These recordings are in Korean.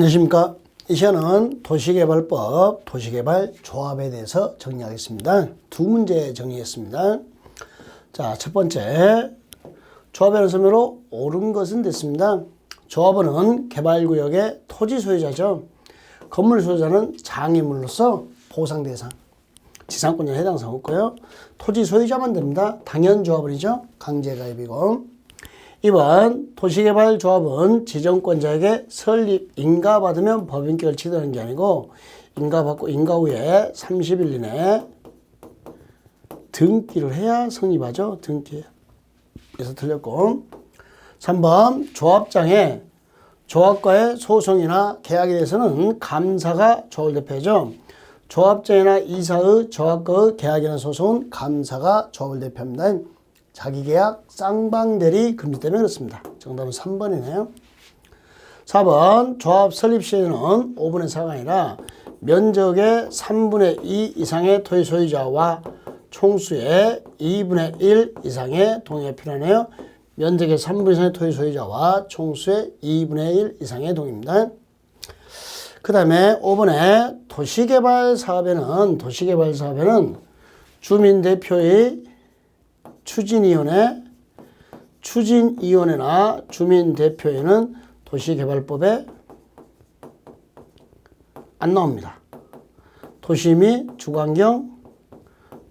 안녕하십니까. 이 시간은 도시개발법, 도시개발 조합에 대해서 정리하겠습니다. 두 문제 정리했습니다. 자, 첫 번째. 조합의 선으로 옳은 것은 됐습니다. 조합원은 개발구역의 토지 소유자죠. 건물 소유자는 장애물로서 보상 대상. 지상권자에 해당 사항 없고요. 토지 소유자만 됩니다. 당연 조합원이죠. 강제가입이고. 2번 도시개발조합은 지정권자에게 설립 인가받으면 법인격을 취득하는 게 아니고 인가받고 인가 후에 30일 이내에 등기를 해야 성립하죠. 등기. 그래서 틀렸고 3번 조합장에 조합과의 소송이나 계약에 대해서는 감사가 조합 대표죠. 조합장이나 이사의 조합과의 계약이나 소송은 감사가 조합을 대표합니다. 자기계약 쌍방대리 금지 때문에 그렇습니다. 정답은 3번이네요. 4번 조합 설립 시에는 5분의 4가 아니라 면적의 3분의 2 이상의 토지 소유자와 총수의 2분의 1 이상의 동의가 필요하네요. 면적의 3분의 이상의 토지 소유자와 총수의 2분의 1 이상의 동의입니다. 그 다음에 5번에 도시개발 사업에는 도시개발 사업에는 주민대표의 추진위원회, 추진위원회나 주민대표회는 도시개발법에 안 나옵니다. 도시 및 주관경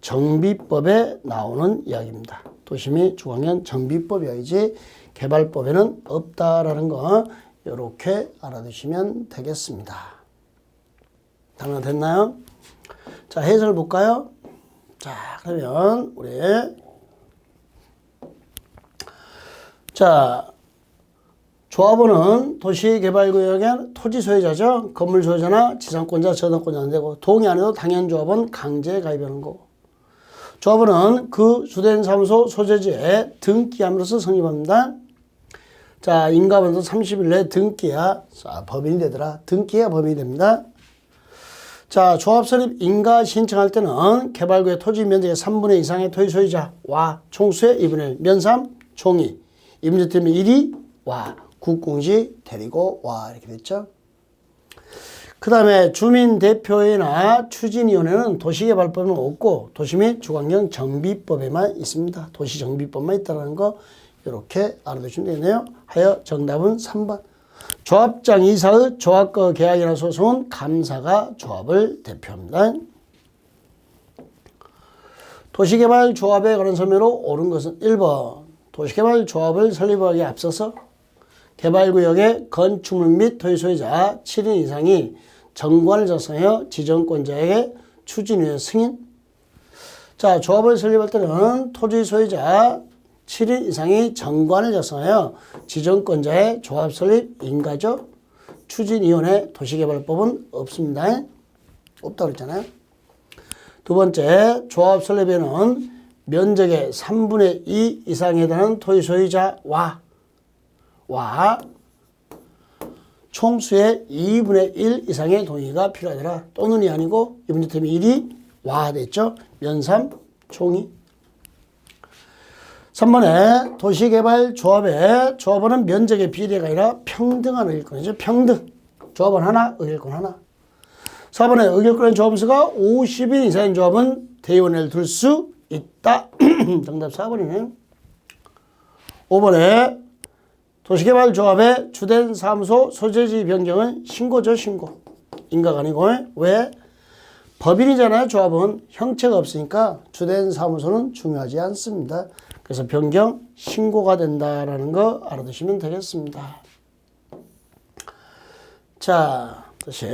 정비법에 나오는 이야기입니다. 도시 및 주관경 정비법 이야기지 개발법에는 없다라는 거 이렇게 알아두시면 되겠습니다. 단어 됐나요? 자 해설 볼까요? 자 그러면 우리 자, 조합원은 도시개발구역의 토지 소유자죠. 건물 소유자나 지상권자, 저당권자는 되고 동의 안 해도 당연 조합원 강제 가입하는 거고. 조합원은 그 주된 사무소 소재지에 등기함으로써 성립합니다. 자, 인가번도 30일 내에 등기야 자, 법인이 되더라. 등기야 법인이 됩니다. 자, 조합 설립 인가 신청할 때는 개발구의 토지 면적의 3분의 이상의 토지 소유자와 총수의 2분의 1, 면삼, 총이 이 문제 때문에 1이 와, 국공지 데리고 와 이렇게 됐죠. 그 다음에 주민대표회나 추진위원회는 도시개발법은 없고 도시 및 주관경 정비법에만 있습니다. 도시정비법만 있다는 거 이렇게 알아두시면 되네요. 하여 정답은 3번. 조합장 이사의 조합과 계약이나 소송은 감사가 조합을 대표합니다. 도시개발 조합에 관한 설명으로 옳은 것은 1번. 도시개발 조합을 설립하기에 앞서서 개발구역의 건축물 및 토지 소유자 7인 이상이 정관을 작성하여 지정권자에게 추진위원 승인. 자, 조합을 설립할 때는 토지 소유자 7인 이상이 정관을 작성하여 지정권자의 조합 설립 인가죠. 추진위원회 도시개발법은 없습니다. 없다고 그랬잖아요. 두 번째, 조합 설립에는 면적의 3분의 2 이상에 해당하는 토지 소유자와 와 총수의 2분의 1 이상의 동의가 필요하더라. 또는이 아니고 이 문제 때문에 1이 와 됐죠. 면삼 총이 3번에 도시개발 조합의 조합원은 면적의 비례가 아니라 평등한 의결권이죠. 평등. 조합원 하나, 의결권 하나. 4번에 의결권의 조합수가 50인 이상인 조합은 대의원을 둘 수 있다. 정답 4번이네. 5번에 도시개발조합의 주된 사무소 소재지 변경은 신고죠, 신고. 인가가 아니고. 왜? 법인이잖아요, 조합은. 형체가 없으니까 주된 사무소는 중요하지 않습니다. 그래서 변경, 신고가 된다라는 거 알아두시면 되겠습니다. 자, 다시.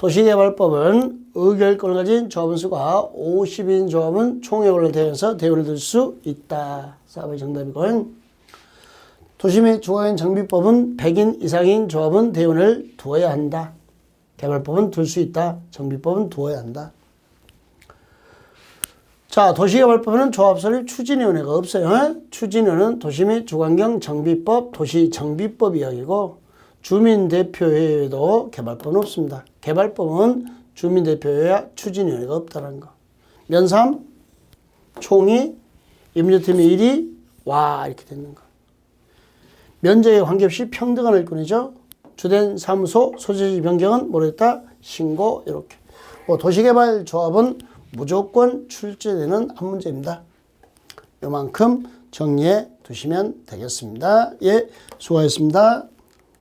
도시개발법은 의결권을 가진 조합원 수가 50인 조합은 총회원을 대해서 대우를 들 수 있다. 4번이 정답이고 도시 및 주거인 정비법은 100인 이상인 조합은 대원을 두어야 한다. 개발법은 둘 수 있다. 정비법은 두어야 한다. 자, 도시개발법에는 조합설립 추진위원회가 없어요. 추진위원회는 도시 및 주관경 정비법, 도시정비법 이야기고 주민대표회도 개발법은 없습니다. 개발법은 주민대표회와 추진위원회가 없다는 거. 면삼, 총이, 임대팀의 1이 와 이렇게 되는 거. 면적에 관계없이 평등한 일꾼이죠. 주된 사무소 소재지 변경은 모르겠다. 신고 이렇게. 뭐 도시개발 조합은 무조건 출제되는 한 문제입니다. 요만큼 정리해 두시면 되겠습니다. 예, 수고하셨습니다.